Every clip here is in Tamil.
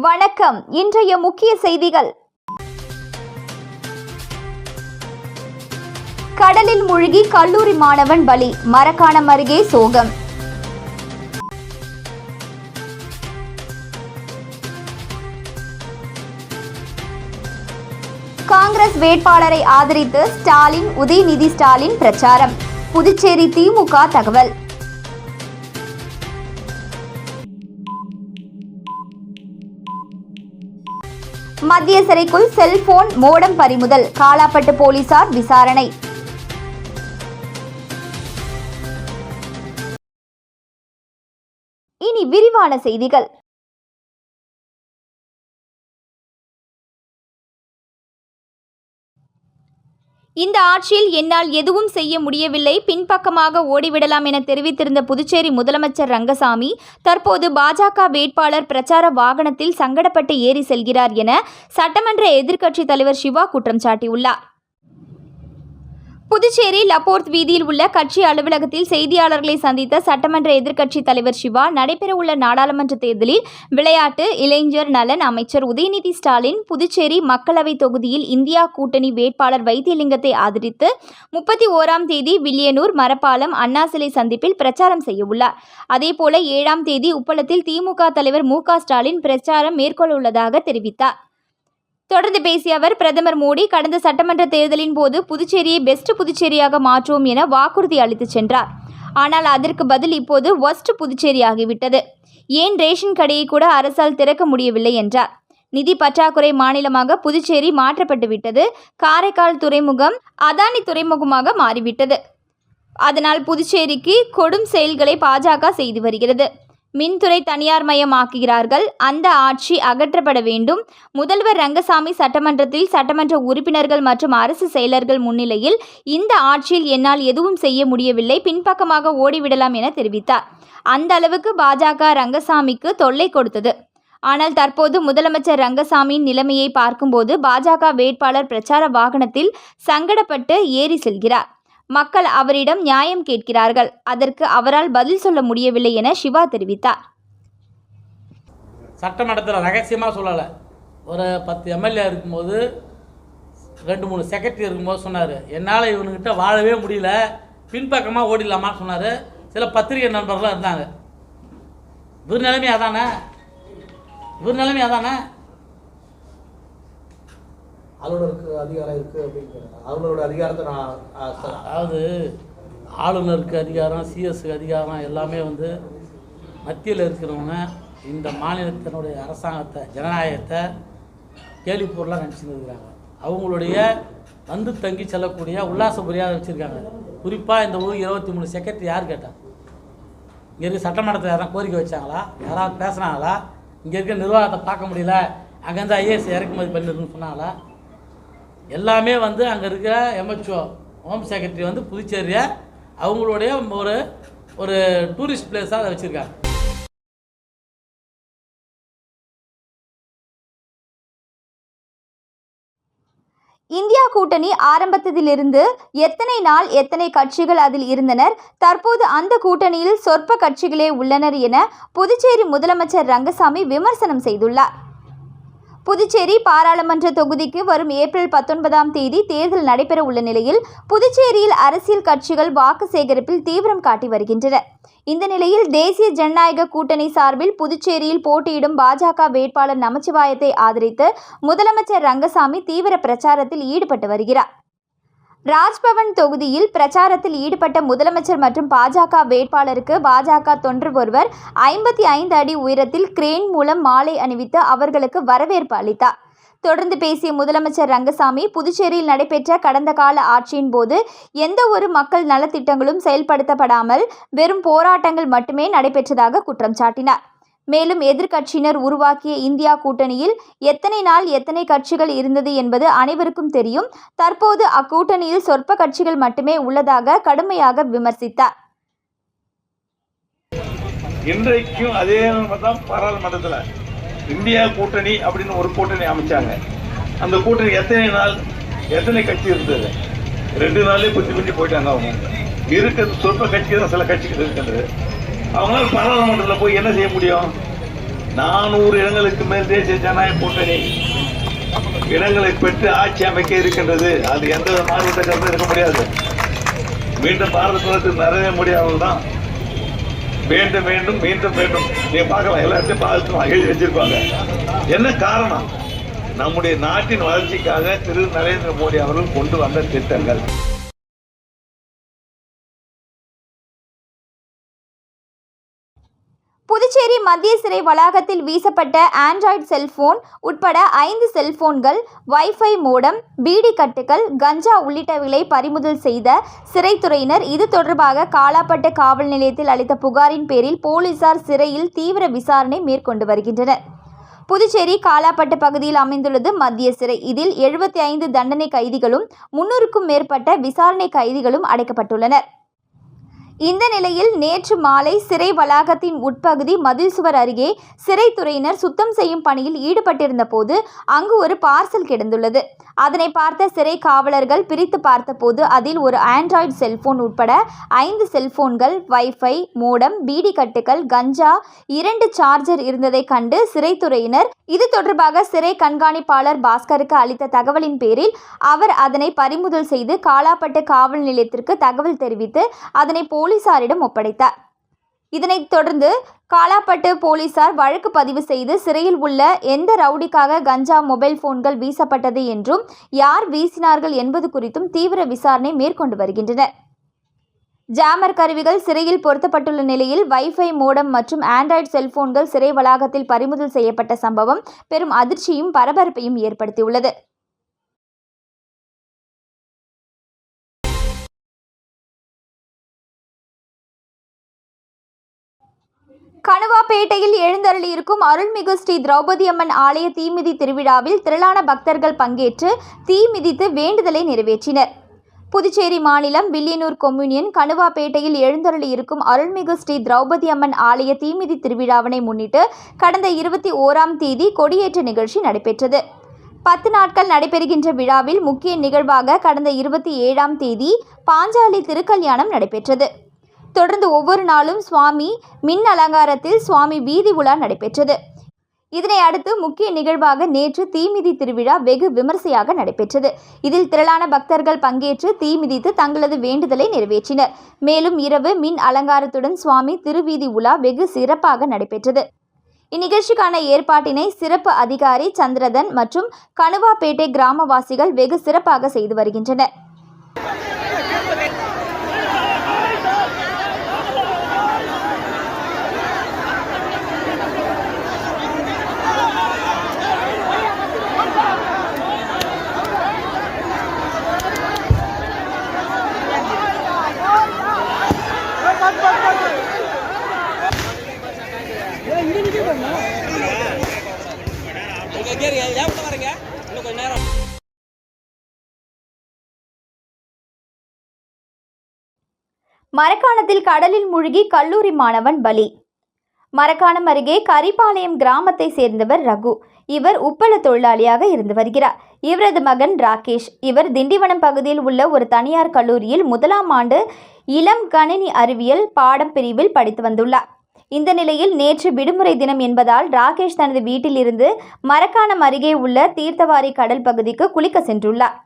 வணக்கம். இன்றைய முக்கிய செய்திகள். கடலில் மூழ்கி கல்லூரி மாணவன் பலி மரக்காணம் அருகே சோகம். காங்கிரஸ் வேட்பாளரை ஆதரித்து ஸ்டாலின் உதயநிதி ஸ்டாலின் பிரச்சாரம். புதுச்சேரி திமுக தகவல். மத்திய சிறைக்குள் செல்போன் மோடம் பறிமுதல் காலாப்பட்டு போலீசார் விசாரணை. இனி விரிவான செய்திகள். இந்த ஆட்சியில் என்னால் எதுவும் செய்ய முடியவில்லை. பின்பக்கமாக ஓடிவிடலாம் என தெரிவித்திருந்த புதுச்சேரி முதலமைச்சர் ரங்கசாமி தற்போது பாஜக வேட்பாளர் பிரச்சார வாகனத்தில் சங்கடப்பட்டு ஏறி செல்கிறார் என சட்டமன்ற எதிர்க்கட்சித் தலைவர் சிவா குற்றம் சாட்டியுள்ளார். புதுச்சேரி லப்போர்த் வீதியில் உள்ள கட்சி அலுவலகத்தில் செய்தியாளர்களை சந்தித்த சட்டமன்ற எதிர்க்கட்சித் தலைவர் சிவா நடைபெறவுள்ள நாடாளுமன்ற தேர்தலில் விளையாட்டு இளைஞர் நலன் அமைச்சர் உதயநிதி ஸ்டாலின் புதுச்சேரி மக்களவைத் தொகுதியில் இந்தியா கூட்டணி வேட்பாளர் வைத்தியலிங்கத்தை ஆதரித்து முப்பத்தி ஓராம் தேதி வில்லியனூர் மரப்பாலம் அண்ணா சிலை சந்திப்பில் பிரச்சாரம் செய்யவுள்ளார் அதேபோல ஏழாம் தேதி உப்பளத்தில் திமுக தலைவர் மு க ஸ்டாலின் பிரச்சாரம் மேற்கொள்ள உள்ளதாக தெரிவித்தார். தொடர்ந்து பேசிய அவர் பிரதமர் மோடி கடந்த சட்டமன்ற தேர்தலின் போது புதுச்சேரியை பெஸ்ட் புதுச்சேரியாக மாற்றுவோம் என வாக்குறுதி அளித்து சென்றார். ஆனால் அதற்கு பதில் இப்போது ஒஸ்ட் புதுச்சேரி ஆகிவிட்டது ஏன் ரேஷன் கடையை கூட அரசால் திறக்க முடியவில்லை என்றார். நிதி பற்றாக்குறை மாநிலமாக புதுச்சேரி மாற்றப்பட்டுவிட்டது. காரைக்கால் துறைமுகம் அதானி துறைமுகமாக மாறிவிட்டது. அதனால் புதுச்சேரிக்கு கொடும் செயல்களை பாஜக செய்து வருகிறது. மின்துறை தனியார் மயமாக்குகிறார்கள். அந்த ஆட்சி அகற்றப்பட வேண்டும். முதல்வர் ரங்கசாமி சட்டமன்றத்தில் சட்டமன்ற உறுப்பினர்கள் மற்றும் அரசு செயலர்கள் முன்னிலையில் இந்த ஆட்சியில் என்னால் எதுவும் செய்ய முடியவில்லை. பின்பக்கமாக ஓடிவிடலாம் என தெரிவித்தார். அந்த அளவுக்கு பாஜக ரங்கசாமிக்கு தொல்லை கொடுத்தது. ஆனால் தற்போது முதலமைச்சர் ரங்கசாமியின் நிலைமையை பார்க்கும்போது பாஜக வேட்பாளர் பிரச்சார வாகனத்தில் சங்கடப்பட்டு ஏறி செல்கிறார். மக்கள் அவரிடம் நியாயம் கேட்கிறார்கள். அதற்கு அவரால் பதில் சொல்ல முடியவில்லை என சிவா தெரிவித்தார். சட்டமன்றத்தில் ரகசியமாக சொல்லலை. ஒரு பத்து எம்எல்ஏ இருக்கும்போது ரெண்டு மூணு செக்ரட்டரி இருக்கும்போது சொன்னார். என்னால் இவனுக்கிட்ட வாழவே முடியல. பின்பக்கமாக ஓடிடலாமான்னு சொன்னார். சில பத்திரிகை நண்பர்களாக இருந்தாங்க. இவர் நிலைமை அதானே? இவர் நிலைமை அதானே? ஆளுநருக்கு அதிகாரம் இருக்குது அப்படிங்கிறது ஆளுநரோட அதிகாரத்தை நான் அதாவது ஆளுநருக்கு அதிகாரம் சிஎஸ்க்கு அதிகாரம் எல்லாமே வந்து மத்தியில் இருக்கிறவங்க இந்த மாநிலத்தினுடைய அரசாங்கத்தை ஜனநாயகத்தை கேலிப்பொருளாக நினச்சிட்டு இருக்கிறாங்க. அவங்களுடைய வந்து தங்கி செல்லக்கூடிய உல்லாச புரியாத வச்சுருக்காங்க. குறிப்பாக இந்த ஊர் இருபத்தி மூணு செக்ரட்டரி யார் கேட்டால் இங்கே இருக்க சட்டமன்றத்தில் யாராவது கோரிக்கை வச்சாங்களா? யாராவது பேசுனாங்களா? இங்கே இருக்க நிர்வாகத்தை பார்க்க முடியல. அங்கேருந்து ஐஏஎஸ் இறக்குமதி பண்ணிருக்குன்னு சொன்னாங்களா? எல்லாமே வந்து அங்கே இருக்கிற எம்ஹெச்ஓ ஹோம் செக்ரட்டரி வந்து புதுச்சேரியை. அவங்களுடைய ஒரு ஒரு டூரிஸ்ட் பிளேஸாக அதை வச்சுருக்காங்க. இந்தியா கூட்டணி ஆரம்பத்திலிருந்து எத்தனை நாள் எத்தனை கட்சிகள் அதில் இருந்தனர் தற்போது அந்த கூட்டணியில் சொற்ப கட்சிகளே உள்ளனர் என புதுச்சேரி முதலமைச்சர் ரங்கசாமி விமர்சனம் செய்துள்ளார். புதுச்சேரி பாராளுமன்ற தொகுதிக்கு வரும் ஏப்ரல் பத்தொன்பதாம் தேதி தேர்தல் நடைபெற உள்ள நிலையில் புதுச்சேரியில் அரசியல் கட்சிகள் வாக்கு சேகரிப்பில் தீவிரம் காட்டி வருகின்றன. இந்த நிலையில் தேசிய ஜனநாயக கூட்டணி சார்பில் புதுச்சேரியில் போட்டியிடும் பாஜக வேட்பாளர் நமச்சிவாயத்தை ஆதரித்து முதலமைச்சர் ரங்கசாமி தீவிர பிரச்சாரத்தில் ஈடுபட்டு வருகிறார். ராஜ்பவன் தொகுதியில் பிரச்சாரத்தில் ஈடுபட்ட முதலமைச்சர் மற்றும் பாஜக வேட்பாளருக்கு பாஜக தொன்று ஒருவர் ஐம்பத்தி ஐந்து அடி உயரத்தில் கிரேன் மூலம் மாலை அணிவித்து அவர்களுக்கு வரவேற்பு அளித்தார். தொடர்ந்து பேசிய முதலமைச்சர் ரங்கசாமி புதுச்சேரியில் நடைபெற்ற கடந்த கால ஆட்சியின் போது எந்த ஒரு மக்கள் நலத்திட்டங்களும் செயல்படுத்தப்படாமல் வெறும் போராட்டங்கள் மட்டுமே நடைபெற்றதாக குற்றம் சாட்டினார். மேலும் எதிர்க்கட்சியினர் உருவாக்கிய இந்தியா கூட்டணியில் எத்தனை நாள் எத்தனை கட்சிகள் இருந்தது என்பது அனைவருக்கும் தெரியும். தற்போது அக்கூட்டணியில் சொற்ப கட்சிகள் மட்டுமே உள்ளதாக கடுமையாக விமர்சித்தார். இன்றைக்கும் அதே தான் பாராளுமன்றத்தில். இந்தியா கூட்டணி அப்படின்னு ஒரு கூட்டணி அமைச்சாங்க. அந்த கூட்டணி எத்தனை நாள் எத்தனை கட்சி இருந்தது? ரெண்டு நாளே குத்தி குத்தி போயிட்டாங்க அவங்க. இருக்கிறது சொற்ப கட்சி தான் சில கட்சிகள் இருக்கின்றது. அவங்களால பாராளுமன்றத்தில் போய் என்ன செய்ய முடியும்? நானூறு இடங்களுக்கு மேல் தேசிய ஜனநாயக கூட்டணி இடங்களை பெற்று ஆட்சி அமைக்க இருக்கின்றது. அது எந்த மாறுபட்ட கருத்தும் இருக்க முடியாது. மீண்டும் பாரத பிரதமர் நிறைய முடியாமல் தான் வேண்டும் வேண்டும் மீண்டும் வேண்டும். நீங்க பார்க்கலாம் எல்லாத்தையும் பார்த்து எழுதி வச்சிருப்பாங்க. என்ன காரணம்? நம்முடைய நாட்டின் வளர்ச்சிக்காக திரு நரேந்திர மோடி அவர்கள் கொண்டு வந்த திட்டங்கள். புதுச்சேரி மத்திய சிறை வளாகத்தில் வீசப்பட்ட ஆண்ட்ராய்டு செல்போன் உட்பட ஐந்து செல்போன்கள் வைஃபை மோடம் பீடி கட்டுகள் கஞ்சா உள்ளிட்டவைகளை பறிமுதல் செய்த சிறைத்துறையினர் இது தொடர்பாக காலாப்பட்டு காவல் நிலையத்தில் அளித்த புகாரின் பேரில் போலீசார் சிறையில் தீவிர விசாரணை மேற்கொண்டு வருகின்றனர். புதுச்சேரி காலாப்பட்டு பகுதியில் அமைந்துள்ளது மத்திய சிறை. இதில் எழுபத்தி ஐந்து தண்டனை கைதிகளும் முன்னூறுக்கும் மேற்பட்ட விசாரணை கைதிகளும் அடைக்கப்பட்டுள்ளனர். இந்த நிலையில் நேற்று மாலை சிறை வளாகத்தின் உட்பகுதி மதில் சுவர் அருகே சிறைத்துறையினர் சுத்தம் செய்யும் பணியில் ஈடுபட்டிருந்த போது அங்கு ஒரு பார்சல் கிடந்துள்ளது. அதனை பார்த்த சிறை காவலர்கள் பிரித்து பார்த்தபோது அதில் ஒரு ஆண்ட்ராய்டு செல்போன் உட்பட ஐந்து செல்போன்கள் வைஃபை மோடம் பீடி கட்டுகள் கஞ்சா இரண்டு சார்ஜர் இருந்ததை கண்டு சிறைத்துறையினர் இது தொடர்பாக சிறை கண்காணிப்பாளர் பாஸ்கருக்கு அளித்த தகவலின் பேரில் அவர் அதனை பறிமுதல் செய்து காலாப்பட்டு காவல் நிலையத்திற்கு தகவல் தெரிவித்து அதனை போலீசாரிடம் ஒப்படைத்தார். இதனைத் தொடர்ந்து காலாப்பட்டு போலீசார் வழக்கு பதிவு செய்து சிறையில் உள்ள எந்த ரவுடிக்காக கஞ்சா மொபைல் போன்கள் வீசப்பட்டது என்றும் யார் வீசினார்கள் என்பது குறித்தும் தீவிர விசாரணை மேற்கொண்டு வருகின்றனர். ஜாமர் கருவிகள் சிறையில் பொருத்தப்பட்டுள்ள நிலையில் வைஃபை மோடம் மற்றும் ஆண்ட்ராய்டு செல்போன்கள் சிறை வளாகத்தில் பறிமுதல் செய்யப்பட்ட சம்பவம் பெரும் அதிர்ச்சியும் பரபரப்பையும் ஏற்படுத்தியுள்ளது. கணுவாப்பேட்டையில் எழுந்தருளியிருக்கும் அருள்மிகு ஸ்ரீ திரௌபதி அம்மன் ஆலய தீமிதி திருவிழாவில் திரளான பக்தர்கள் பங்கேற்று தீ மிதித்து வேண்டுதலை நிறைவேற்றினர். புதுச்சேரி மாநிலம் வில்லியனூர் கொம்யூனியன் கணுவாப்பேட்டையில் எழுந்தருளியிருக்கும் அருள்மிகு ஸ்ரீ திரௌபதி அம்மன் ஆலய தீமிதி திருவிழாவினை முன்னிட்டு கடந்த இருபத்தி ஓராம் தேதி கொடியேற்ற நிகழ்ச்சி நடைபெற்றது. பத்து நாட்கள் நடைபெறுகின்ற விழாவில் முக்கிய நிகழ்வாக கடந்த இருபத்தி ஏழாம் தேதி பாஞ்சாலி திருக்கல்யாணம் நடைபெற்றது. தொடர்ந்து ஒவ்வொரு நாளும் சுவாமி மின் அலங்காரத்தில் சுவாமி வீதி உலா நடைபெற்றது. இதனை அடுத்து முக்கிய நிகழ்வாக நேற்று தீமிதி திருவிழா வெகு விமர்சையாக நடைபெற்றது. இதில் திரளான பக்தர்கள் பங்கேற்று தீமிதித்து தங்களது வேண்டுதலை நிறைவேற்றினர். மேலும் இரவு மின் அலங்காரத்துடன் சுவாமி திருவீதி உலா வெகு சிறப்பாக நடைபெற்றது. இந்நிகழ்ச்சிக்கான ஏற்பாட்டினை சிறப்பு அதிகாரி சந்திரதன் மற்றும் கணுவாப்பேட்டை கிராமவாசிகள் வெகு சிறப்பாக செய்து வருகின்றனர். மரக்காணத்தில் கடலில் மூழ்கி கல்லூரி மாணவன் பலி. மரக்காணம் அருகே கரிபாளையம் கிராமத்தை சேர்ந்தவர் ரகு. இவர் உப்பள தொழிலாளியாக இருந்து வருகிறார். இவரது மகன் ராகேஷ். இவர் திண்டிவனம் பகுதியில் உள்ள ஒரு தனியார் கல்லூரியில் முதலாம் ஆண்டு இளம் கணினி அறிவியல் பாடம் பிரிவில் படித்து வந்துள்ளார். இந்த நிலையில் நேற்று விடுமுறை தினம் என்பதால் ராகேஷ் தனது வீட்டிலிருந்து மரக்காணம் அருகே உள்ள தீர்த்தவாரி கடல் பகுதிக்கு குளிக்க சென்றுள்ளார்.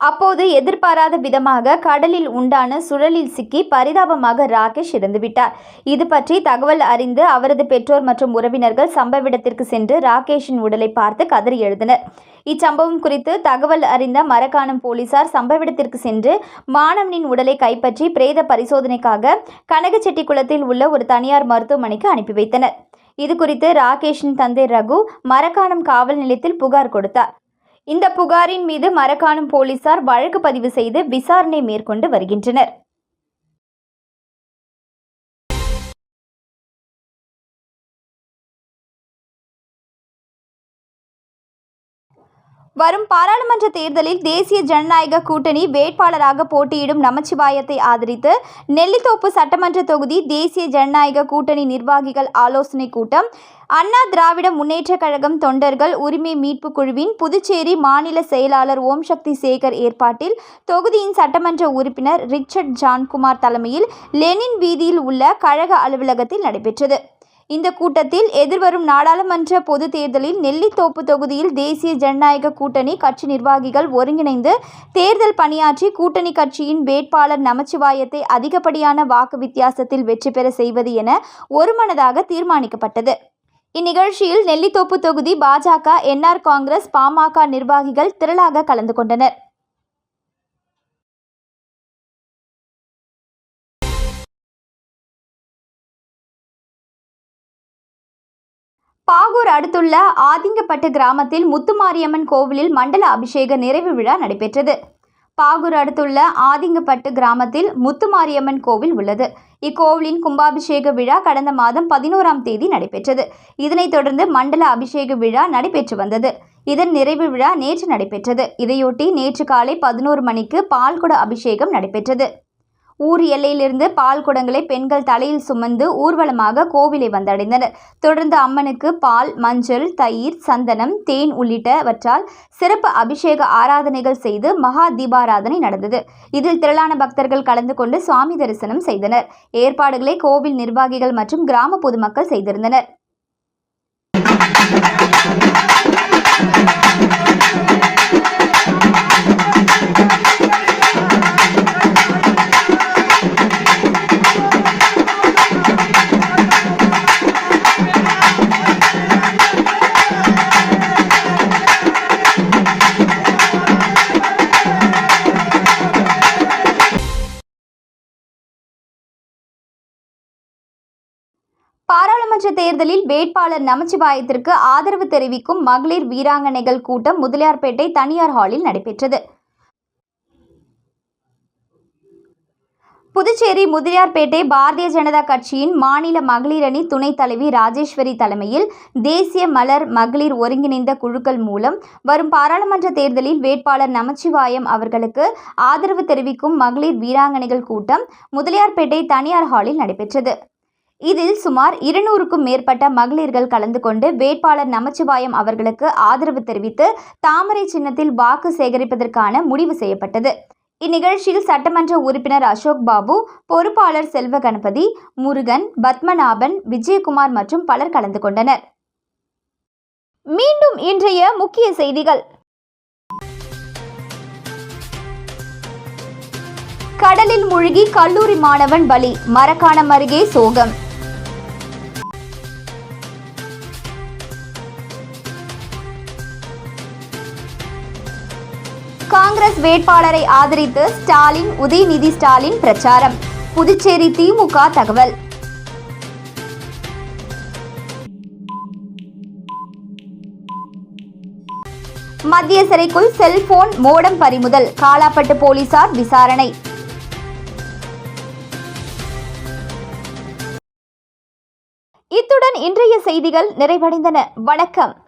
அப்போது எதிர்பாராத விதமாக கடலில் உண்டான சுழலில் சிக்கி பரிதாபமாக ராகேஷ் இறந்துவிட்டார் இது பற்றி தகவல் அறிந்து அவரது பெற்றோர் மற்றும் உறவினர்கள் சம்பவ இடத்திற்கு சென்று ராகேஷின் உடலை பார்த்து கதறி எழுதினர். இச்சம்பவம் குறித்து தகவல் அறிந்த மரக்காணம் போலீசார் சம்பவ இடத்திற்கு சென்று மாணவனின் உடலை கைப்பற்றி பிரேத பரிசோதனைக்காக கனகச்செட்டிக்குளத்தில் உள்ள ஒரு தனியார் மருத்துவமனைக்கு அனுப்பி வைத்தனர். இது குறித்து ராகேஷின் தந்தை ரகு மரக்காணம் காவல் நிலையத்தில் புகார் கொடுத்தார். இந்த புகாரின் மீது மரக்காணம் போலீசார் வழக்கு பதிவு செய்து விசாரணை மேற்கொண்டு வருகின்றனர். வரும் பாராளுமன்ற தேர்தலில் தேசிய ஜனநாயக கூட்டணி வேட்பாளராக போட்டியிடும் நமச்சிவாயத்தை ஆதரித்து நெல்லித்தோப்பு சட்டமன்ற தொகுதி தேசிய ஜனநாயக கூட்டணி நிர்வாகிகள் ஆலோசனை கூட்டம் அண்ணா திராவிட முன்னேற்றக் கழகம் தொண்டர்கள் உரிமை மீட்பு குழுவின் புதுச்சேரி மாநில செயலாளர் ஓம் சக்தி சேகர் ஏற்பாட்டில் தொகுதியின் சட்டமன்ற உறுப்பினர் ரிச்சர்ட் ஜான்குமார் தலைமையில் லெனின் வீதியில் உள்ள கழக அலுவலகத்தில் நடைபெற்றது. இந்த கூட்டத்தில் எதிர்வரும் நாடாளுமன்ற பொதுத் தேர்தலில் நெல்லித்தோப்பு தொகுதியில் தேசிய ஜனநாயக கூட்டணி கட்சி நிர்வாகிகள் ஒருங்கிணைந்து தேர்தல் பணியாற்றி கூட்டணி கட்சியின் வேட்பாளர் நமச்சிவாயத்தை அதிகப்படியான வாக்கு வித்தியாசத்தில் வெற்றி பெற செய்வது என ஒருமனதாக தீர்மானிக்கப்பட்டது. இந்நிகழ்ச்சியில் நெல்லித்தோப்பு தொகுதி பாஜக என்ஆர் காங்கிரஸ் பாமக நிர்வாகிகள் திரளாக கலந்து கொண்டனர். பாகூர் அடுத்துள்ள ஆதிங்கப்பட்டு கிராமத்தில் முத்துமாரியம்மன் கோவிலில் மண்டல அபிஷேக நிறைவு விழா நடைபெற்றது. பாகூர் அடுத்துள்ள ஆதிங்கப்பட்டு கிராமத்தில் முத்துமாரியம்மன் கோவில் உள்ளது. இக்கோவிலின் கும்பாபிஷேக விழா கடந்த மாதம் பதினோராம் தேதி நடைபெற்றது. இதனைத் தொடர்ந்து மண்டல அபிஷேக விழா நடைபெற்று வந்தது. இதன் நிறைவு விழா நேற்று நடைபெற்றது. இதையொட்டி நேற்று காலை பதினோரு மணிக்கு பால்குட அபிஷேகம் நடைபெற்றது. ஊர் எல்லையிலிருந்து பால் குடங்களை பெண்கள் தலையில் சுமந்து ஊர்வலமாக கோவிலை வந்தடைந்தனர். தொடர்ந்து அம்மனுக்கு பால் மஞ்சள் தயிர் சந்தனம் தேன் உள்ளிட்டவற்றால் சிறப்பு அபிஷேக ஆராதனைகள் செய்து மகா தீபாராதனை நடந்தது. இதில் திரளான பக்தர்கள் கலந்து கொண்டு சுவாமி தரிசனம் செய்தனர். ஏற்பாடுகளை கோவில் நிர்வாகிகள் மற்றும் கிராம பொதுமக்கள் செய்திருந்தனர். சட்டமன்ற தேர்தலில் வேட்பாளர் நமச்சிவாயத்திற்கு ஆதரவு தெரிவிக்கும் மகளிர் வீராங்கனைகள் கூட்டம் முதலியார்பேட்டை தனியார் ஹாலில் நடைபெற்றது. புதுச்சேரி முதலியார்பேட்டை பாரதிய ஜனதா கட்சியின் மாநில மகளிர் அணி துணைத் தலைவி ராஜேஸ்வரி தலைமையில் தேசிய மலர் மகளிர் ஒருங்கிணைந்த குழுக்கள் மூலம் வரும் பாராளுமன்ற தேர்தலில் வேட்பாளர் நமச்சிவாயம் அவர்களுக்கு ஆதரவு தெரிவிக்கும் மகளிர் வீராங்கனைகள் கூட்டம் முதலியார்பேட்டை தனியார் ஹாலில் நடைபெற்றது. இதில் சுமார் இருநூறுக்கும் மேற்பட்ட மகளிர்கள் கலந்து கொண்டு வேட்பாளர் நமச்சிவாயம் அவர்களுக்கு ஆதரவு தெரிவித்து தாமரை சின்னத்தில் வாக்கு சேகரிப்பதற்கான முடிவு செய்யப்பட்டது. இந்நிகழ்ச்சியில் சட்டமன்ற உறுப்பினர் அசோக் பாபு பொறுப்பாளர் செல்வ கணபதி முருகன் பத்மநாபன் விஜயகுமார் மற்றும் பலர் கலந்து கொண்டனர். மீண்டும் இன்றைய முக்கிய செய்திகள். கடலில் மூழ்கி கல்லூரி மாணவன் பலி மரக்காணம் அருகே சோகம். காங்கிரஸ் வேட்பாளரை ஆதரித்து ஸ்டாலின் உதயநிதி ஸ்டாலின் பிரச்சாரம். புதுச்சேரி திமுக தகவல். மத்திய சிறைக்குள் செல்போன் மோடம் பறிமுதல் காலாப்பட்டு போலீசார் விசாரணை. இத்துடன் இன்றைய செய்திகள் நிறைவடைந்தன. வணக்கம்.